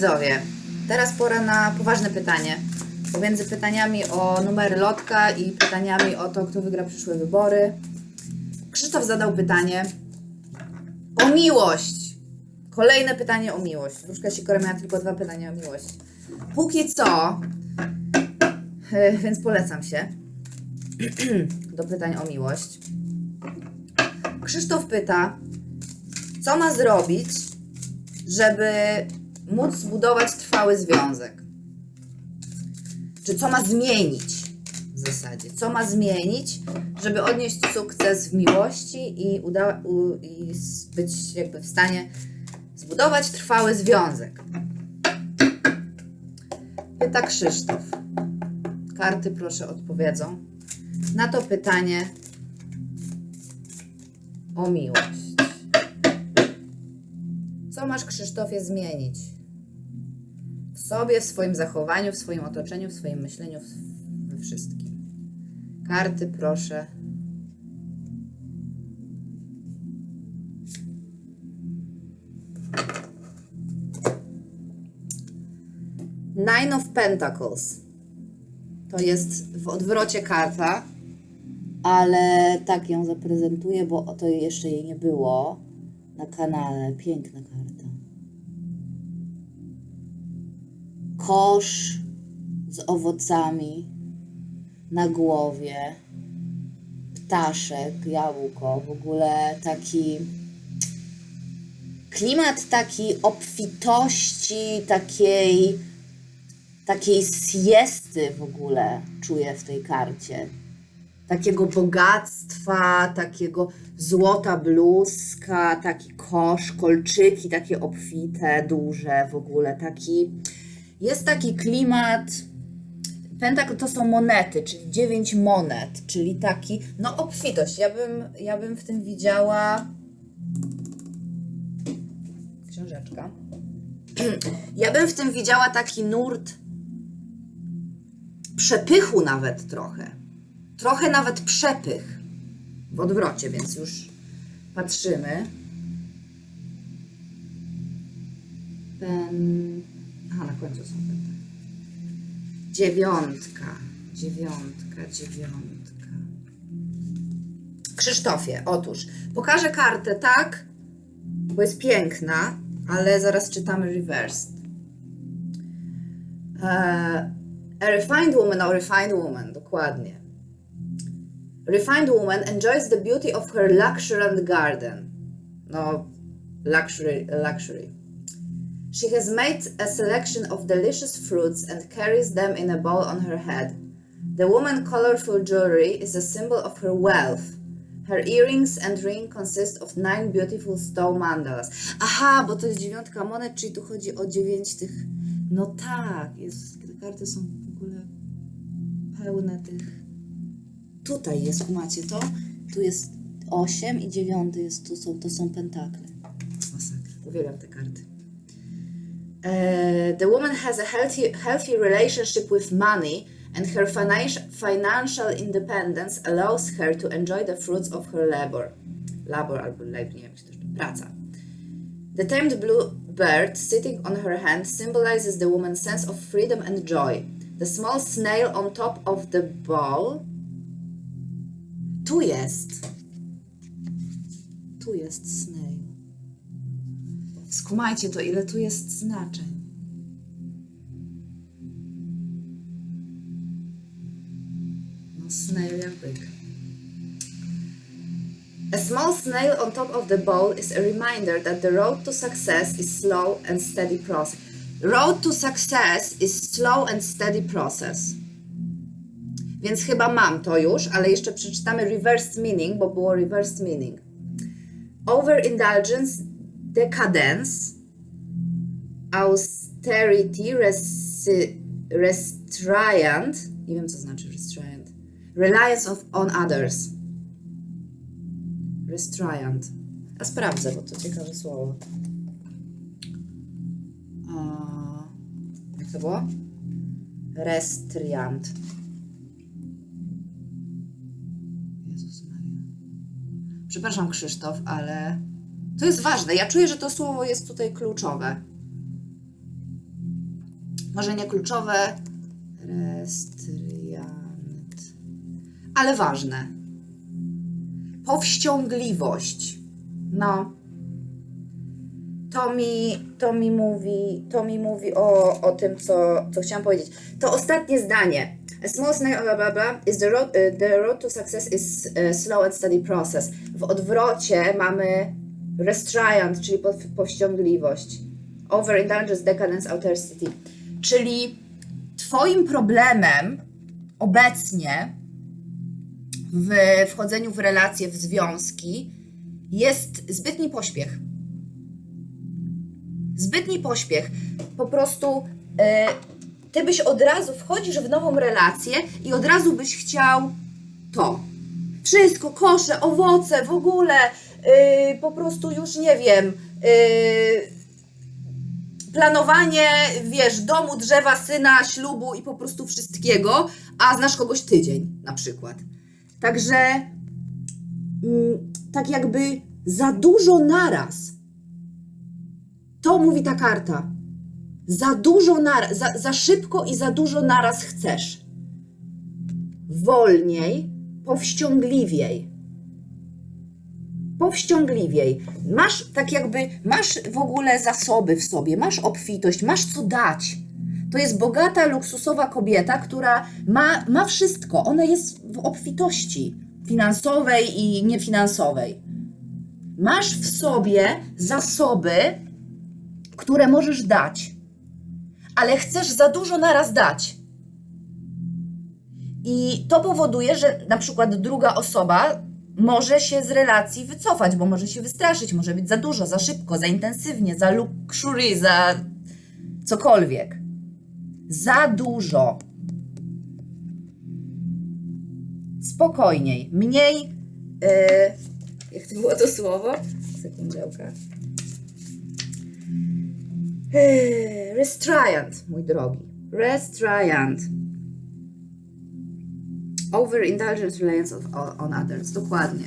widzowie, teraz pora na poważne pytanie. Pomiędzy pytaniami o numery lotka i pytaniami o to, kto wygra przyszłe wybory. Krzysztof zadał pytanie o miłość. Kolejne pytanie o miłość. Wróżka Sikora miała tylko dwa pytania o miłość. Póki co, e, więc polecam się do pytań o miłość. Krzysztof pyta, co ma zrobić, żeby móc zbudować trwały związek? Czy co ma zmienić w zasadzie? Co ma zmienić, żeby odnieść sukces w miłości i, uda, u, i być jakby w stanie zbudować trwały związek? Pyta Krzysztof. Karty proszę odpowiedzą na to pytanie o miłość. Co masz, Krzysztofie, zmienić? Sobie, w swoim zachowaniu, w swoim otoczeniu, w swoim myśleniu, we wszystkim. Karty, proszę. Nine of Pentacles. To jest w odwrocie karta, ale tak ją zaprezentuję, bo to jeszcze jej nie było na kanale. Piękna karta. Kosz z owocami na głowie, ptaszek, jabłko, w ogóle taki klimat taki obfitości, takiej takiej siesty w ogóle czuję w tej karcie. Takiego bogactwa, takiego złota bluzka, taki kosz, kolczyki takie obfite, duże w ogóle, taki jest taki klimat Pentakl to są monety, czyli dziewięć monet, czyli taki, no obfitość. Ja bym, ja bym w tym widziała książeczka. Ja bym w tym widziała taki nurt przepychu nawet trochę. Trochę nawet przepych w odwrocie, więc już patrzymy. Pen... Końcu są pentakle. Dziewiątka, dziewiątka, dziewiątka. Krzysztofie, otóż pokażę kartę tak, bo jest piękna, ale zaraz czytamy reversed. E, a refined woman or refined woman, dokładnie. Refined woman enjoys the beauty of her luxuriant garden. No, luxury, luxury. She has made a selection of delicious fruits and carries them in a bowl on her head. The woman's colorful jewelry is a symbol of her wealth. Her earrings and ring consist of nine beautiful stone mandalas. Aha, bo to jest dziewiątka monet, czyli tu chodzi o dziewięć tych. No tak, jest, te karty są w ogóle pełne tych. Tutaj jest, macie to? Tu jest osiem i dziewiąty jest, tu są, to są pentakle. Masakra, uwielbiam te karty. Uh, the woman has a healthy, healthy relationship with money, and her financial, independence allows her to enjoy the fruits of her labor. Labor albo labor, nie wiem, czy to praca. The tamed blue bird sitting on her hand symbolizes the woman's sense of freedom and joy. The small snail on top of the bowl. Tu jest. Tu jest snail. Skumajcie to, ile tu jest znaczeń. No, snail jak. A small snail on top of the bowl is a reminder that the road to success is slow and steady process. Road to success is slow and steady process. Więc chyba mam to już, ale jeszcze przeczytamy reversed meaning, bo było reversed meaning. Overindulgence, decadence, austerity, resi- restraint, nie wiem co znaczy restraint, reliance of, on others. Restraint. A sprawdzę, bo to ciekawe słowo. A, jak to było? Restriant. Jezus Maria. Przepraszam, Krzysztof, ale to jest ważne. Ja czuję, że to słowo jest tutaj kluczowe. Marzenia kluczowe. Restriant. Ale ważne. Powściągliwość. No. To mi, to mi mówi, to mi mówi o, o tym, co, co chciałam powiedzieć. To ostatnie zdanie. A small snack, blah, blah, blah, is the road, the road to success is uh, slow and steady process. W odwrocie mamy restraint, czyli pow- powściągliwość. Overindulgence, decadence, austerity. Czyli twoim problemem obecnie w wchodzeniu w relacje, w związki jest zbytni pośpiech. Zbytni pośpiech. Po prostu e, ty byś od razu wchodzisz w nową relację i od razu byś chciał to. Wszystko, kosze, owoce, w ogóle, e, po prostu już nie wiem. e, planowanie, wiesz, domu, drzewa, syna, ślubu i po prostu wszystkiego, a znasz kogoś tydzień na przykład. Także mm, tak jakby za dużo naraz. To mówi ta karta. Za dużo naraz, za, za szybko i za dużo naraz chcesz. Wolniej, powściągliwiej. Powściągliwiej. Masz tak jakby, masz w ogóle zasoby w sobie, masz obfitość, masz co dać. To jest bogata, luksusowa kobieta, która ma, ma wszystko. Ona jest w obfitości finansowej i niefinansowej. Masz w sobie zasoby, które możesz dać, ale chcesz za dużo naraz dać. I to powoduje, że na przykład druga osoba może się z relacji wycofać, bo może się wystraszyć, może być za dużo, za szybko, za intensywnie, za luxury, za cokolwiek. Za dużo. Spokojniej, mniej. Yy, jak to było to słowo? Sekundziałka. Yy, restraint, mój drogi. Restraint. Overindulgent reliance of, on others. Dokładnie.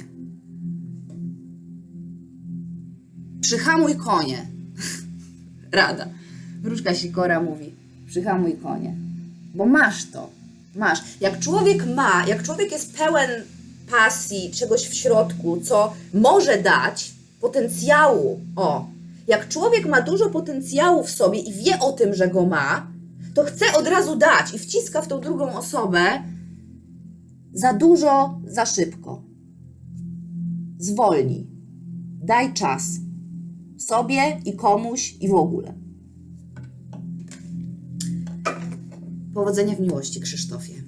Przyhamuj konie. Rada. Wróżka Sikora mówi. Przyhamuj konie. Bo masz to. Masz. Jak człowiek ma, jak człowiek jest pełen pasji, czegoś w środku, co może dać, potencjału, o. Jak człowiek ma dużo potencjału w sobie i wie o tym, że go ma, to chce od razu dać i wciska w tą drugą osobę za dużo, za szybko. Zwolnij. Daj czas. Sobie i komuś i w ogóle. Powodzenia w miłości, Krzysztofie.